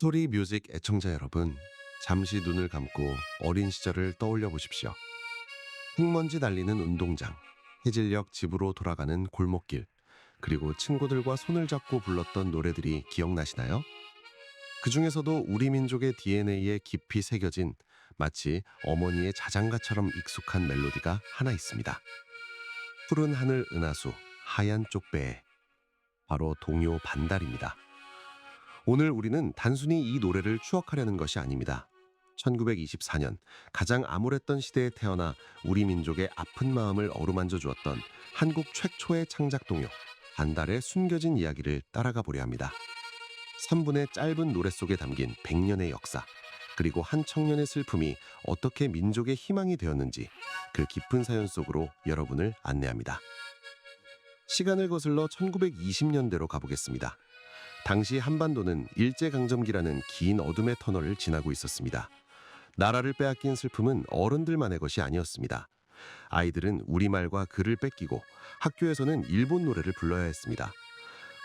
스토리 뮤직 애청자 여러분, 잠시 눈을 감고 어린 시절을 떠올려 보십시오. 흙먼지 날리는 운동장, 해질녘 집으로 돌아가는 골목길, 그리고 친구들과 손을 잡고 불렀던 노래들이 기억나시나요? 그 중에서도 우리 민족의 DNA에 깊이 새겨진 마치 어머니의 자장가처럼 익숙한 멜로디가 하나 있습니다. 푸른 하늘 은하수, 하얀 쪽배에 바로 동요 반달입니다. 오늘 우리는 단순히 이 노래를 추억하려는 것이 아닙니다. 1924년 가장 암울했던 시대에 태어나 우리 민족의 아픈 마음을 어루만져 주었던 한국 최초의 창작 동요 반달의 숨겨진 이야기를 따라가 보려 합니다. 3분의 짧은 노래 속에 담긴 100년의 역사 그리고 한 청년의 슬픔이 어떻게 민족의 희망이 되었는지 그 깊은 사연 속으로 여러분을 안내합니다. 시간을 거슬러 1920년대로 가보겠습니다. 당시 한반도는 일제강점기라는 긴 어둠의 터널을 지나고 있었습니다. 나라를 빼앗긴 슬픔은 어른들만의 것이 아니었습니다. 아이들은 우리말과 글을 뺏기고 학교에서는 일본 노래를 불러야 했습니다.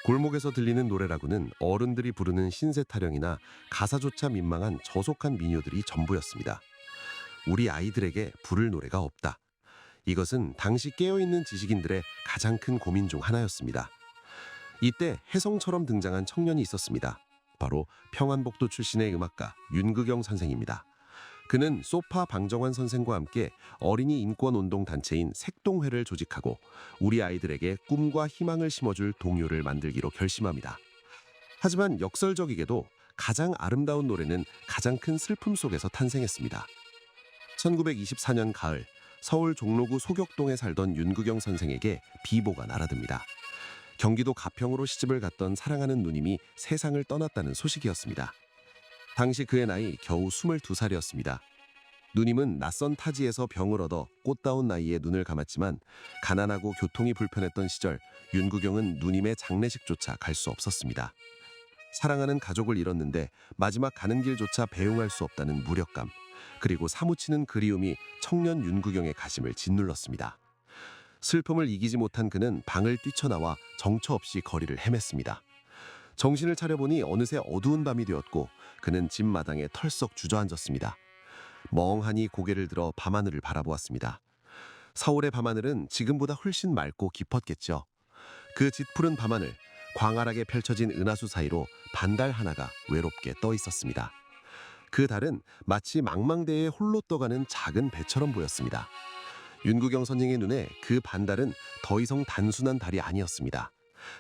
골목에서 들리는 노래라고는 어른들이 부르는 신세 타령이나 가사조차 민망한 저속한 민요들이 전부였습니다. 우리 아이들에게 부를 노래가 없다. 이것은 당시 깨어있는 지식인들의 가장 큰 고민 중 하나였습니다. 이때 혜성처럼 등장한 청년이 있었습니다. 바로 평안복도 출신의 음악가 윤극영 선생입니다. 그는 소파 방정환 선생과 함께 어린이 인권 운동 단체인 색동회를 조직하고 우리 아이들에게 꿈과 희망을 심어줄 동요를 만들기로 결심합니다. 하지만 역설적이게도 가장 아름다운 노래는 가장 큰 슬픔 속에서 탄생했습니다. 1924년 가을 서울 종로구 소격동에 살던 윤극영 선생에게 비보가 날아듭니다. 경기도 가평으로 시집을 갔던 사랑하는 누님이 세상을 떠났다는 소식이었습니다. 당시 그의 나이 겨우 22살이었습니다. 누님은 낯선 타지에서 병을 얻어 꽃다운 나이에 눈을 감았지만 가난하고 교통이 불편했던 시절 윤구경은 누님의 장례식조차 갈 수 없었습니다. 사랑하는 가족을 잃었는데 마지막 가는 길조차 배웅할 수 없다는 무력감 그리고 사무치는 그리움이 청년 윤구경의 가심을 짓눌렀습니다. 슬픔을 이기지 못한 그는 방을 뛰쳐나와 정처 없이 거리를 헤맸습니다. 정신을 차려보니 어느새 어두운 밤이 되었고 그는 집 마당에 털썩 주저앉았습니다. 멍하니 고개를 들어 밤하늘을 바라보았습니다. 서울의 밤하늘은 지금보다 훨씬 맑고 깊었겠죠. 그 짙푸른 밤하늘, 광활하게 펼쳐진 은하수 사이로 반달 하나가 외롭게 떠 있었습니다. 그 달은 마치 망망대해 홀로 떠가는 작은 배처럼 보였습니다. 윤구경 선생의 눈에 그 반달은 더 이상 단순한 달이 아니었습니다.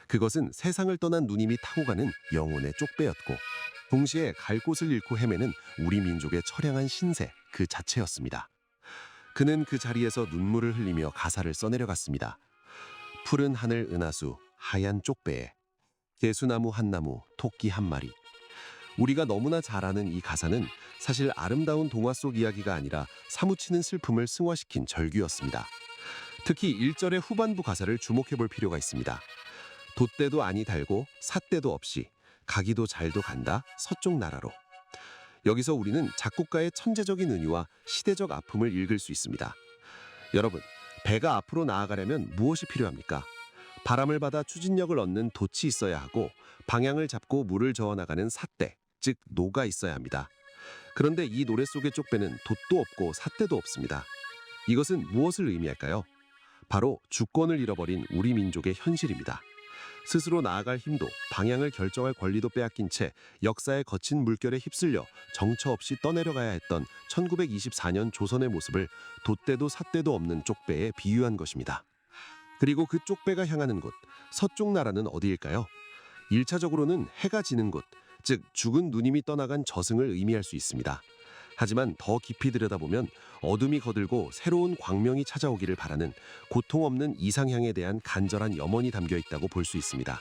그것은 세상을 떠난 누님이 타고 가는 영혼의 쪽배였고 동시에 갈 곳을 잃고 헤매는 우리 민족의 처량한 신세 그 자체였습니다. 그는 그 자리에서 눈물을 흘리며 가사를 써내려갔습니다. 푸른 하늘 은하수 하얀 쪽배에 개수나무 한 나무 토끼 한 마리 우리가 너무나 잘 아는 이 가사는 사실 아름다운 동화 속 이야기가 아니라 사무치는 슬픔을 승화시킨 절규였습니다. 특히 1절의 후반부 가사를 주목해 볼 필요가 있습니다. 돛대도 아니 달고 삿대도 없이 가기도 잘도 간다 서쪽 나라로. 여기서 우리는 작곡가의 천재적인 은유와 시대적 아픔을 읽을 수 있습니다. 여러분, 배가 앞으로 나아가려면 무엇이 필요합니까? 바람을 받아 추진력을 얻는 돛이 있어야 하고 방향을 잡고 물을 저어 나가는 삿대, 즉 노가 있어야 합니다. 그런데 이 노래 속의 쪽배는 돛도 없고 삿대도 없습니다. 이것은 무엇을 의미할까요? 바로 주권을 잃어버린 우리 민족의 현실입니다. 스스로 나아갈 힘도 방향을 결정할 권리도 빼앗긴 채 역사의 거친 물결에 휩쓸려 정처 없이 떠내려가야 했던 1924년 조선의 모습을 돛대도 삿대도 없는 쪽배에 비유한 것입니다. 그리고 그 쪽배가 향하는 곳, 서쪽 나라는 어디일까요? 1차적으로는 해가 지는 곳, 즉 죽은 누님이 떠나간 저승을 의미할 수 있습니다. 하지만 더 깊이 들여다보면 어둠이 거들고 새로운 광명이 찾아오기를 바라는 고통 없는 이상향에 대한 간절한 염원이 담겨 있다고 볼 수 있습니다.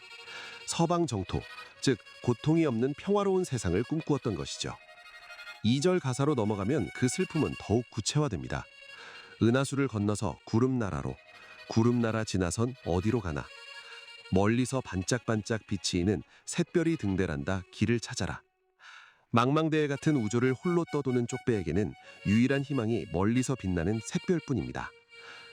서방 정토, 즉 고통이 없는 평화로운 세상을 꿈꾸었던 것이죠. 2절 가사로 넘어가면 그 슬픔은 더욱 구체화됩니다. 은하수를 건너서 구름나라로, 구름나라 지나선 어디로 가나. 멀리서 반짝반짝 비치이는 샛별이 등대란다 길을 찾아라. 망망대해 같은 우주를 홀로 떠도는 쪽배에게는 유일한 희망이 멀리서 빛나는 샛별뿐입니다.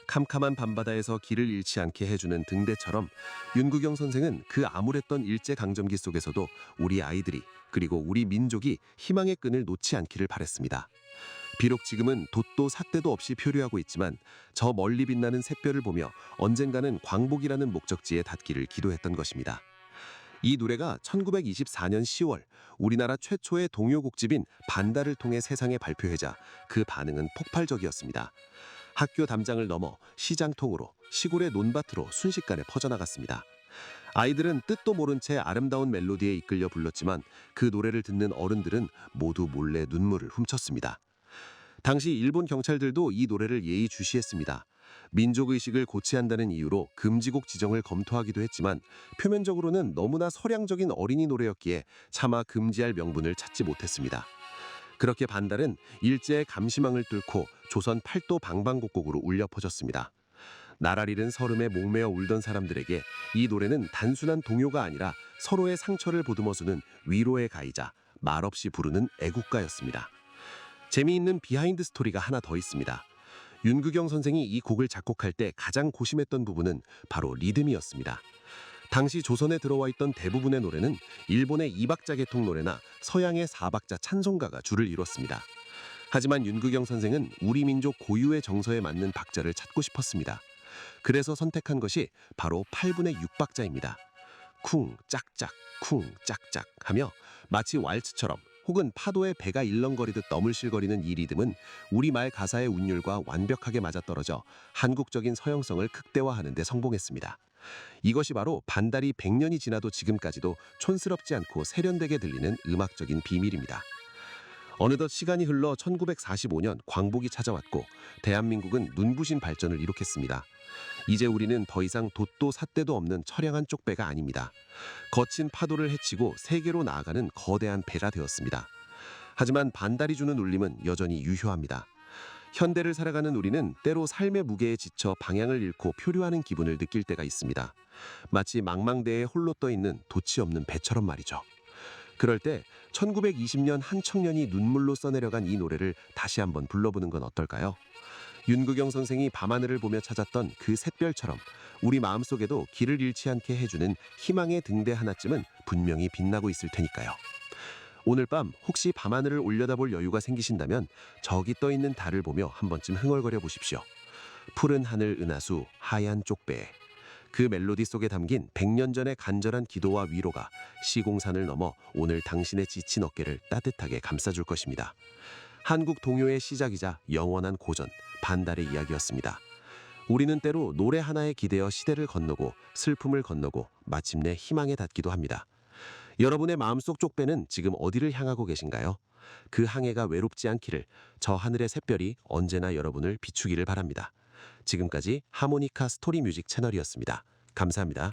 캄캄한 밤바다에서 길을 잃지 않게 해주는 등대처럼 윤구경 선생은 그 암울했던 일제 강점기 속에서도 우리 아이들이 그리고 우리 민족이 희망의 끈을 놓지 않기를 바랬습니다. 비록 지금은 돛도 삿대도 없이 표류하고 있지만 저 멀리 빛나는 샛별을 보며 언젠가는 광복이라는 목적지에 닿기를 기도했던 것입니다. 이 노래가 1924년 10월 우리나라 최초의 동요곡집인 반다를 통해 세상에 발표되자 그 반응은 폭발적이었습니다. 학교 담장을 넘어 시장통으로 시골의 논밭으로 순식간에 퍼져나갔습니다. 아이들은 뜻도 모른 채 아름다운 멜로디에 이끌려 불렀지만 그 노래를 듣는 어른들은 모두 몰래 눈물을 훔쳤습니다. 당시 일본 경찰들도 이 노래를 예의주시했습니다. 민족의식을 고취한다는 이유로 금지곡 지정을 검토하기도 했지만 표면적으로는 너무나 서량적인 어린이 노래였기에 차마 금지할 명분을 찾지 못했습니다. 그렇게 반달은 일제의 감시망을 뚫고 조선 팔도 방방곡곡으로 울려 퍼졌습니다. 나라리는 설움에 목매어 울던 사람들에게 이 노래는 단순한 동요가 아니라 서로의 상처를 보듬어주는 위로의 가이자 말없이 부르는 애국가였습니다. 재미있는 비하인드 스토리가 하나 더 있습니다. 윤구경 선생이 이 곡을 작곡할 때 가장 고심했던 부분은 바로 리듬이었습니다. 당시 조선에 들어와 있던 대부분의 노래는 일본의 이박자 계통 노래나 서양의 사박자 찬송가가 주를 이뤘습니다. 하지만 윤구경 선생은 우리 민족 고유의 정서에 맞는 박자를 찾고 싶었습니다. 그래서 선택한 것이 바로 8분의 6박자입니다. 쿵 짝짝 쿵 짝짝 하며 마치 왈츠처럼 혹은 파도에 배가 일렁거리듯 너물실거리는 이 리듬은 우리말 가사의 운율과 완벽하게 맞아떨어져 한국적인 서형성을 극대화하는 데 성공했습니다. 이것이 바로 반달이 100년이 지나도 지금까지도 촌스럽지 않고 세련되게 들리는 음악적인 비밀입니다. 어느덧 시간이 흘러 1945년 광복이 찾아왔고 대한민국은 눈부신 발전을 이룩했습니다. 이제 우리는 더 이상 돛도 삿대도 없는 처량한 쪽배가 아닙니다. 거친 파도를 헤치고 세계로 나아가는 거대한 배가 되었습니다. 하지만 반달이 주는 울림은 여전히 유효합니다. 현대를 살아가는 우리는 때로 삶의 무게에 지쳐 방향을 잃고 표류하는 기분을 느낄 때가 있습니다. 마치 망망대에 홀로 떠 있는 돛이 없는 배처럼 말이죠. 그럴 때 1920년 한 청년이 눈물로 써내려간 이 노래를 다시 한번 불러보는 건 어떨까요? 윤구경 선생이 밤하늘을 보며 찾았던 그 샛별처럼 우리 마음속에도 길을 잃지 않게 해주는 희망의 등대 하나쯤은 분명히 빛나고 있을 테니까요. 오늘 밤 혹시 밤하늘을 올려다볼 여유가 생기신다면 저기 떠 있는 달을 보며 한 번쯤 흥얼거려 보십시오. 푸른 하늘 은하수 하얀 쪽배 그 멜로디 속에 담긴 100년 전의 간절한 기도와 위로가 시공산을 넘어 오늘 당신의 지친 어깨를 따뜻하게 감싸줄 것입니다. 한국 동요의 시작이자 영원한 고전 반달의 이야기였습니다. 우리는 때로 노래 하나에 기대어 시대를 건너고 슬픔을 건너고 마침내 희망에 닿기도 합니다. 여러분의 마음속 쪽배는 지금 어디를 향하고 계신가요? 그 항해가 외롭지 않기를 저 하늘의 샛별이 언제나 여러분을 비추기를 바랍니다. 지금까지 하모니카 스토리 뮤직 채널이었습니다. 감사합니다.